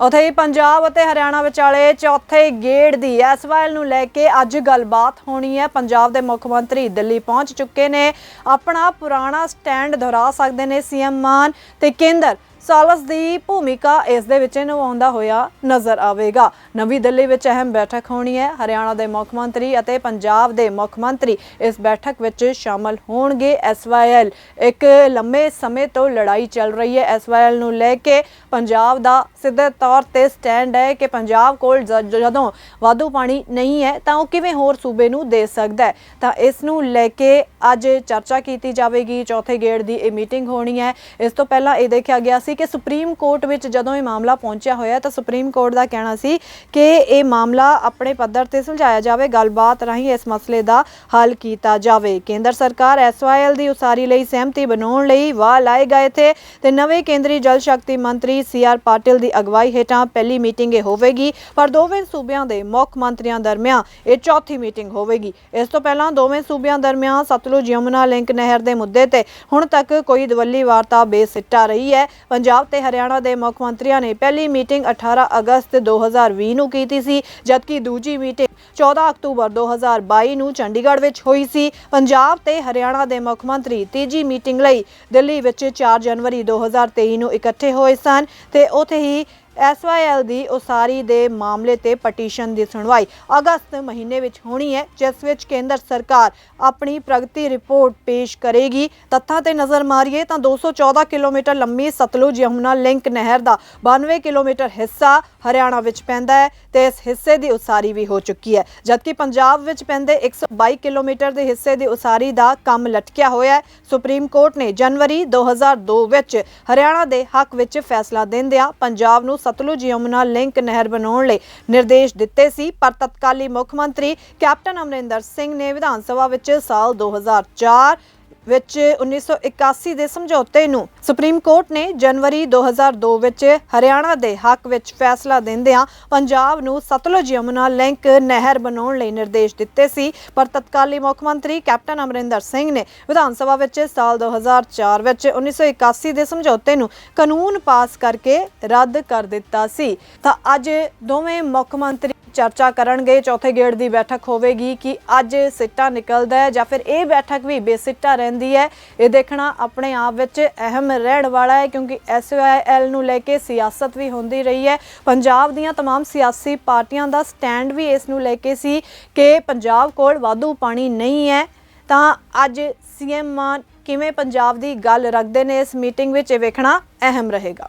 ਉਥੇ ਹੀ ਪੰਜਾਬ ਅਤੇ ਹਰਿਆਣਾ ਵਿਚਾਲੇ ਚੌਥੇ ਗੇੜ ਦੀ ਐਸਵਾਈਐਲ ਨੂੰ ਲੈ ਕੇ ਅੱਜ ਗੱਲਬਾਤ ਹੋਣੀ ਹੈ। ਪੰਜਾਬ ਦੇ ਮੁੱਖ ਮੰਤਰੀ ਦਿੱਲੀ ਪਹੁੰਚ ਚੁੱਕੇ ਨੇ। ਆਪਣਾ ਪੁਰਾਣਾ ਸਟੈਂਡ ਦੁਹਰਾ ਸਕਦੇ ਨੇ ਸੀਐਮ ਮਾਨ ਤੇ ਕੇਂਦਰ। ਸਾਲਸ ਦੀ ਭੂਮਿਕਾ ਇਸ ਦੇ ਵਿੱਚ ਨਿਭਾਉਂਦਾ ਹੋਇਆ ਨਜ਼ਰ ਆਵੇਗਾ। ਨਵੀਂ ਦਿੱਲੀ ਵਿੱਚ ਅਹਿਮ ਬੈਠਕ ਹੋਣੀ ਹੈ। ਹਰਿਆਣਾ ਦੇ ਮੁੱਖ ਮੰਤਰੀ ਅਤੇ ਪੰਜਾਬ ਦੇ ਮੁੱਖ ਮੰਤਰੀ ਇਸ ਬੈਠਕ ਵਿੱਚ ਸ਼ਾਮਲ ਹੋਣਗੇ। ਐਸਵਾਈਐਲ ਇੱਕ ਲੰਮੇ ਸਮੇਂ ਤੋਂ ਲੜਾਈ ਚੱਲ ਰਹੀ ਹੈ। ਐਸਵਾਈਐਲ ਨੂੰ ਲੈ ਕੇ ਪੰਜਾਬ ਦਾ ਸਿੱਧੇ ਤੌਰ ਤੇ ਸਟੈਂਡ ਹੈ ਕਿ ਪੰਜਾਬ ਕੋਲ ਜ- ਜਦੋਂ ਵਾਧੂ ਪਾਣੀ ਨਹੀਂ ਹੈ ਤਾਂ ਉਹ ਕਿਵੇਂ ਹੋਰ ਸੂਬੇ ਨੂੰ ਦੇ ਸਕਦਾ ਹੈ। ਤਾਂ ਇਸ ਨੂੰ ਲੈ ਕੇ ਅੱਜ ਚਰਚਾ ਕੀਤੀ ਜਾਵੇਗੀ। ਚੌਥੇ ਗੇੜ ਦੀ ਇਹ ਮੀਟਿੰਗ ਹੋਣੀ ਹੈ। ਇਸ ਤੋਂ ਪਹਿਲਾਂ ਇਹ ਦੇਖਿਆ ਗਿਆ ਸੀ ਕਿ ਸੁਪਰੀਮ ਕੋਰਟ ਵਿੱਚ ਜਦੋਂ ਇਹ ਮਾਮਲਾ ਪਹੁੰਚਿਆ ਹੋਇਆ ਤਾਂ ਸੁਪਰੀਮ ਕੋਰਟ ਦਾ ਕਹਿਣਾ ਸੀ ਕਿ ਇਹ ਮਾਮਲਾ ਆਪਣੇ ਪੱਧਰ ਤੇ ਸੁਲਝਾਇਆ ਜਾਵੇ, ਗੱਲਬਾਤ ਰਾਹੀਂ ਇਸ ਮਸਲੇ ਦਾ ਹੱਲ ਕੀਤਾ ਜਾਵੇ। ਕੇਂਦਰ ਸਰਕਾਰ ਐਸਵਾਈਐਲ ਦੀ ਉਸਾਰੀ ਲਈ ਸਹਿਮਤੀ ਬਣਾਉਣ ਲਈ ਵਾਹ ਲਾਏ ਗਏ ਥੇ ਤੇ ਨਵੇਂ ਕੇਂਦਰੀ ਜਲ ਸ਼ਕਤੀ ਮੰਤਰੀ ਸੀਆਰ ਪਾਟਿਲ ਦੀ ਅਗਵਾਈ ਹੇਠਾਂ ਪਹਿਲੀ ਮੀਟਿੰਗ ਇਹ ਹੋਵੇਗੀ। ਪਰ ਦੋਵੇਂ ਸੂਬਿਆਂ ਦੇ ਮੁੱਖ ਮੰਤਰੀਆਂ ਦਰਮਿਆਨ ਇਹ ਚੌਥੀ ਮੀਟਿੰਗ ਹੋਵੇਗੀ। ਇਸ ਤੋਂ ਪਹਿਲਾਂ ਦੋਵੇਂ ਸੂਬਿਆਂ ਦਰਮਿਆਨ ਸਤਲੁਜ ਯਮੁਨਾ ਲਿੰਕ ਨਹਿਰ ਦੇ ਮੁੱਦੇ ਤੇ ਹੁਣ ਤੱਕ ਕੋਈ ਦਵੱਲੀ ਵਾਰਤਾ ਬੇਸਿੱਟਾ ਰਹੀ ਹੈ। ਪੰਜਾਬ ਤੇ ਹਰਿਆਣਾ ਦੇ ਮੁੱਖ ਮੰਤਰੀਆਂ ਨੇ ਪਹਿਲੀ ਮੀਟਿੰਗ 18 ਅਗਸਤ 2020 ਨੂੰ ਕੀਤੀ ਸੀ, ਜਦਕਿ ਦੂਜੀ ਮੀਟਿੰਗ 14 ਅਕਤੂਬਰ 2022 ਨੂੰ ਚੰਡੀਗੜ੍ਹ ਵਿੱਚ ਹੋਈ ਸੀ। ਪੰਜਾਬ ਤੇ ਹਰਿਆਣਾ ਦੇ ਮੁੱਖ ਮੰਤਰੀ ਤੀਜੀ ਮੀਟਿੰਗ ਲਈ ਦਿੱਲੀ ਵਿੱਚ 4 ਜਨਵਰੀ 2023 ਨੂੰ ਇਕੱਠੇ ਹੋਏ ਸਨ ਤੇ ਉੱਥੇ ਹੀ ਐਸਵਾਈਐਲ ਦੀ ਉਸਾਰੀ ਦੇ ਮਾਮਲੇ ਤੇ ਪਟੀਸ਼ਨ ਦੀ ਸੁਣਵਾਈ ਅਗਸਤ ਮਹੀਨੇ ਵਿੱਚ ਹੋਣੀ ਹੈ, ਜਿਸ ਵਿੱਚ ਕੇਂਦਰ ਸਰਕਾਰ ਆਪਣੀ ਪ੍ਰਗਤੀ ਰਿਪੋਰਟ ਪੇਸ਼ ਕਰੇਗੀ। ਤੱਥਾਂ ਤੇ ਨਜ਼ਰ ਮਾਰੀਏ ਤਾਂ 214 ਕਿਲੋਮੀਟਰ ਲੰਮੀ ਸਤਲੁਜ ਯਮੁਨਾ ਲਿੰਕ ਨਹਿਰ ਦਾ 92 ਕਿਲੋਮੀਟਰ ਹਿੱਸਾ ਹਰਿਆਣਾ ਵਿੱਚ ਪੈਂਦਾ ਹੈ ਤੇ ਇਸ ਹਿੱਸੇ ਦੀ ਉਸਾਰੀ ਵੀ ਹੋ ਚੁੱਕੀ ਹੈ। ਜਦਕਿ ਪੰਜਾਬ ਵਿੱਚ ਪੈਂਦੇ 122 ਕਿਲੋਮੀਟਰ ਦੇ ਹਿੱਸੇ ਦੀ ਉਸਾਰੀ ਦਾ ਕੰਮ ਲਟਕਿਆ ਹੋਇਆ ਹੈ, ਸੁਪਰੀਮ ਕੋਰਟ ਨੇ ਜਨਵਰੀ 2002 ਵਿੱਚ ਹਰਿਆਣਾ ਦੇ ਹੱਕ ਵਿੱਚ ਫੈਸਲਾ ਦਿੰਦਿਆਂ ਪੰਜਾਬ ਨੂੰ ਸਤਲੁਜ ਯਮੁਨਾ ਲਿੰਕ ਨਹਿਰ ਬਣਾਉਣ ਲਈ ਨਿਰਦੇਸ਼ ਦਿੱਤੇ ਸੀ, ਪਰ ਤਤਕਾਲੀ ਮੁੱਖ ਮੰਤਰੀ ਕੈਪਟਨ ਅਮਰਿੰਦਰ ਸਿੰਘ ਨੇ ਵਿਧਾਨ ਸਭਾ ਵਿੱਚ ਸਾਲ 2004 ਵਿੱਚ 1981 ਦੇ ਸਮਝੌਤੇ ਨੂੰ ਸੁਪਰੀਮ ਕੋਰਟ ਨੇ ਜਨਵਰੀ 2002 ਵਿੱਚ ਹਰਿਆਣਾ ਦੇ ਹੱਕ ਵਿੱਚ ਫੈਸਲਾ ਦਿੰਦਿਆਂ ਪੰਜਾਬ ਨੂੰ ਸਤਲੁਜ ਯਮੁਨਾ ਲਿੰਕ ਨਹਿਰ ਬਣਾਉਣ ਲਈ ਨਿਰਦੇਸ਼ ਦਿੱਤੇ ਸੀ। ਪਰ ਤਤਕਾਲੀ ਮੁੱਖ ਮੰਤਰੀ ਕੈਪਟਨ ਅਮਰਿੰਦਰ ਸਿੰਘ ਨੇ ਵਿਧਾਨ ਸਭਾ ਵਿੱਚ ਸਾਲ 2004 ਵਿੱਚ 1981 ਦੇ ਸਮਝੌਤੇ ਨੂੰ ਕਾਨੂੰਨ ਪਾਸ ਕਰਕੇ ਰੱਦ ਕਰ ਦਿੱਤਾ ਸੀ। ਤਾਂ ਅੱਜ ਦੋਵੇਂ ਮੁੱਖ ਮੰਤਰੀ ਚਰਚਾ ਕਰਨਗੇ ਚੌਥੇ ਗੇੜ ਦੀ ਬੈਠਕ ਹੋਵੇਗੀ ਕਿ ਅੱਜ ਸਿੱਟਾ ਨਿਕਲਦਾ ਹੈ ਜਾਂ ਫਿਰ ਇਹ ਬੈਠਕ ਵੀ ਬੇਸਿੱਟਾ ਰਹਿੰਦੀ ਹੈ ਇਹ ਦੇਖਣਾ ਆਪਣੇ ਆਪ ਵਿੱਚ ਅਹਿਮ ਰਹਿਣ ਵਾਲਾ ਹੈ ਕਿਉਂਕਿ ਐਸਵਾਈਐਲ ਨੂੰ ਲੈ ਕੇ ਸਿਆਸਤ ਵੀ ਹੁੰਦੀ ਰਹੀ ਹੈ ਪੰਜਾਬ ਦੀਆਂ तमाम ਸਿਆਸੀ ਪਾਰਟੀਆਂ ਦਾ ਸਟੈਂਡ ਵੀ ਇਸ ਨੂੰ ਲੈ ਕੇ ਸੀ ਕਿ ਪੰਜਾਬ ਕੋਲ ਵਾਧੂ ਪਾਣੀ ਨਹੀਂ ਹੈ ਤਾਂ ਅੱਜ ਸੀਐਮ ਮਾਨ ਕਿਵੇਂ ਪੰਜਾਬ ਦੀ ਗੱਲ ਰੱਖਦੇ ਨੇ ਇਸ ਮੀਟਿੰਗ ਵਿੱਚ ਇਹ ਵੇਖਣਾ ਅਹਿਮ ਰਹੇਗਾ